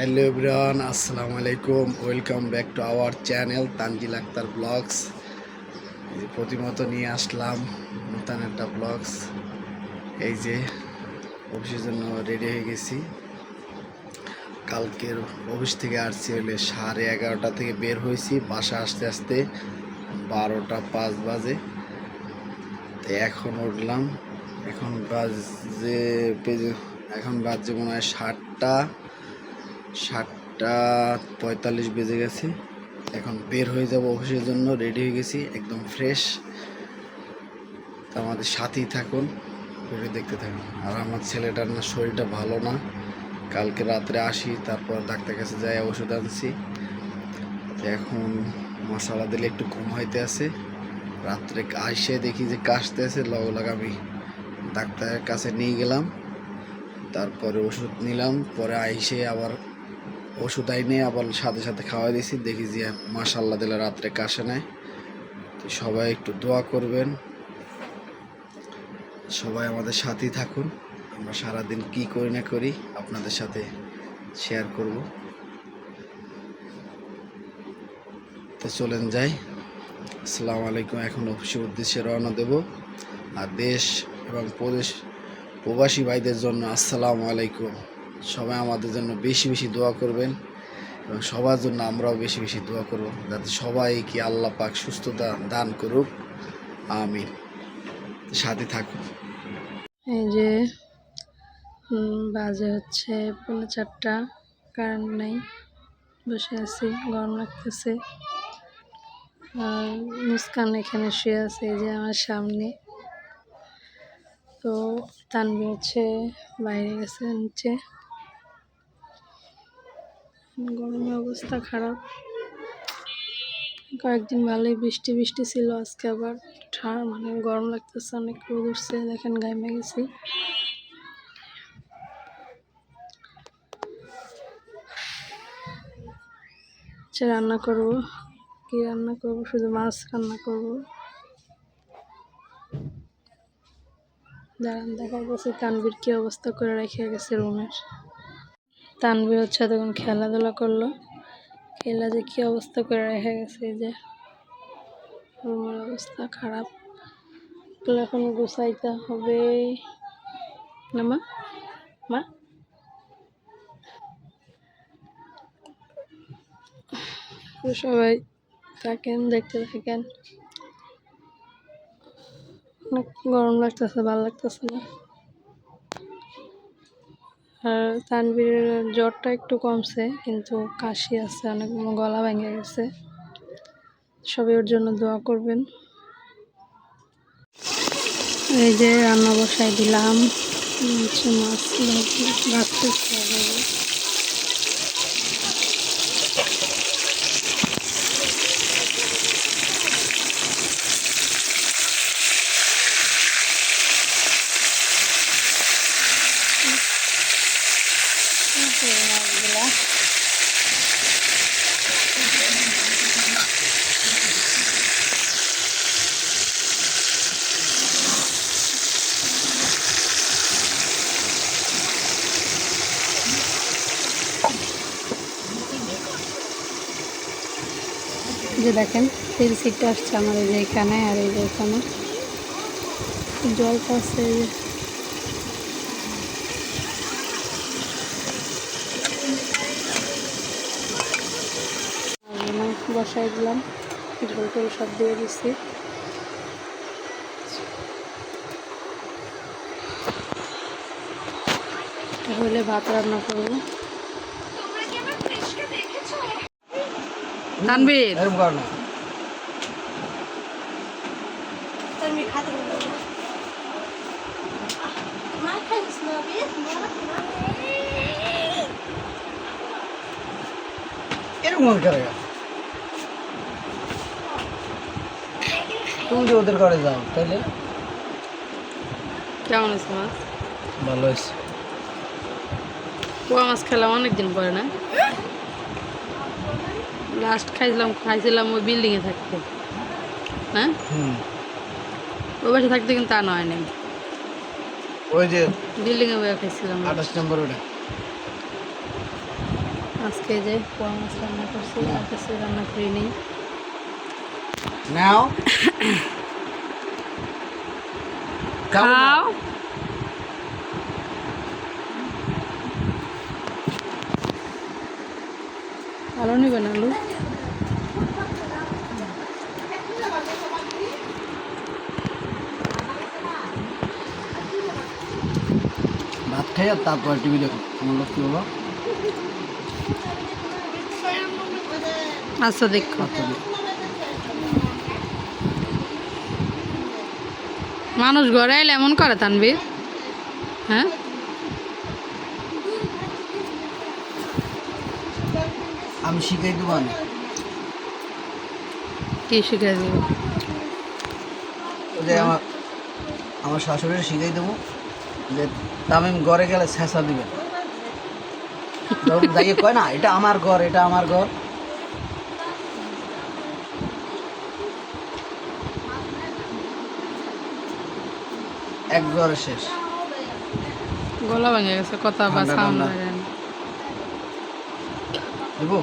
Hello everyone, আসসালামু আলাইকুম। Welcome back to our channel Tanjil Akter blogs. প্রতিমতো নিয়ে আসলাম নতুন একটা ব্লগস। এই যে অফিসের জন্য রেডি হয়ে গেছি। কালকের অফিস থেকে আসছি হলে সাড়ে এগারোটা থেকে বের হয়েছি, বাসা আসতে আসতে বারোটা পাঁচ বাজে। তো এখন উঠলাম। এখন বাজে এখন বাজে মনে হয় সাতটা। সাতটা পঁয়তাল্লিশ বেজে গেছে। এখন বের হয়ে যাব অফিসের জন্য রেডি হয়ে গেছি, একদম ফ্রেশ তো আমাদের সাথেই থাকুন ভিডিও দেখতে থাকুন। আর আমার ছেলেটার না শরীরটা ভালো না। কালকে রাত্রে আসি, তারপর ডাক্তার কাছে যাই, ওষুধ আনছি। এখন মশলা দিলে একটু ঘুম হইতে আছে। রাত্রে আসে দেখি যে কাশতে আছে লগ আমি ডাক্তারের কাছে নিয়ে গেলাম। তারপরে ওষুধ নিলাম, পরে আইসে আবার ওষুধ আইনে আবার সাথে সাথে খাওয়া দিয়েছি। দেখি যে মাসাল্লাহ দিলে রাত্রে কাশে নেয় তো সবাই একটু দোয়া করবেন। সবাই আমাদের সাথেই থাকুন। আমরা সারাদিন কি করি না করি আপনাদের সাথে শেয়ার করব। তো চলেন যাই। আসসালামু আলাইকুম। এখন অফিসের উদ্দেশ্যে রওনা দেব। আর দেশ এবং প্রদেশ প্রবাসী ভাইদের জন্য আসসালামু আলাইকুম। সবাই আমাদের জন্য বেশি বেশি দোয়া করবেন এবং সবার জন্য আমরাও বেশি বেশি দোয়া করব যাতে সবাই কি আল্লাহ পাক সুস্থতা দান করুক। আমিন। সাথে থাকুন। এই যে বাজে হচ্ছে পৌনে চারটা কারেন্ট নাই, বসে আছি, গরম লাগতেছে। আর মুস্কান এখানে শুয়ে আছে, এই যে আমার সামনে। তো তানবি হচ্ছে বাইরে গেছে, নিচে। গরমের অবস্থা খারাপ। কয়েকদিন ভালোই বৃষ্টি বৃষ্টি ছিল, আজকে আবার ঠান্ডা মানে গরম লাগতেছে, অনেক রোদ উঠছে, দেখেন গাইমে গেছি আচ্ছা রান্না করব। কি রান্না করব? শুধু মাছ রান্না করব। দাঁড়ান, দেখা গেছে তানবির কি অবস্থা করে রেখে গেছে রুমের। তানবির হচ্ছে তখন খেলাধুলা করল। খেলা যে কী অবস্থা করে রেখে গেছে যে। রুমের অবস্থা খারাপ। এগুলো এখন গুছাইতে হবে। না মা? মা? সবাই থাকেন, দেখতে থাকেন। অনেক গরম লাগতেছে, ভালো লাগতেছে না। আর তানবীরের জ্বরটা একটু কমছে, কিন্তু কাশি আছে, অনেক গলা ভেঙে গেছে। সবাই ওর জন্য দোয়া করবেন। এই যে রান্না বসাই দিলাম। মাছ ভাজতেছে যে দেখেন, তেল সিটটা আসছে আমার এই যে এখানে আর এই যে এখানে। জলটা আছে এই যে আর মাংস বসাই দিলাম। ঝোল টোল সব দিয়ে দিচ্ছি হলে ভাত রান্না করব। তানবীর এরকম করে তুমি যে ওদের ঘরে যাও তাইলে? কেমন আছে মাছ? ভালো হয়েছে। পোয়া মাছ খেলাম অনেকদিন পরে না? লাস্ট খাইছিলাম খাইছিলাম ওই বিল্ডিংয়ে থাকতে। হ্যাঁ? ওই বাসে থাকতে কিন্তু তা নয় নাই ওই যে বিল্ডিংয়ে বয়ে খাইছিলাম। আঠাশ নম্বর ওটা। আজকে যে পোয়া মাছ রান্না করছি আর কিছু রান্না করি নেই নাও খাও আলু নিবেন আলু ভাত খাই আর তারপর টিভি দেখো তোমার লোক কি বলো আচ্ছা দেখো আচ্ছা, দেখো। মানুষ ঘরে এলে এমন করে তানবীর হ্যাঁ? আমি শিখাই দেবো কি শিখে দিব? যে আমার আমার শাশুড়ি শিখাই দেবো যে তামিম ঘরে গেলে ছেঁচা দিবে। যাইয়ে কয় না এটা আমার ঘর এটা আমার ঘর। এক শেষ। গলা ভেঙে গেছে কথা বা সাউন্ড। দেবো?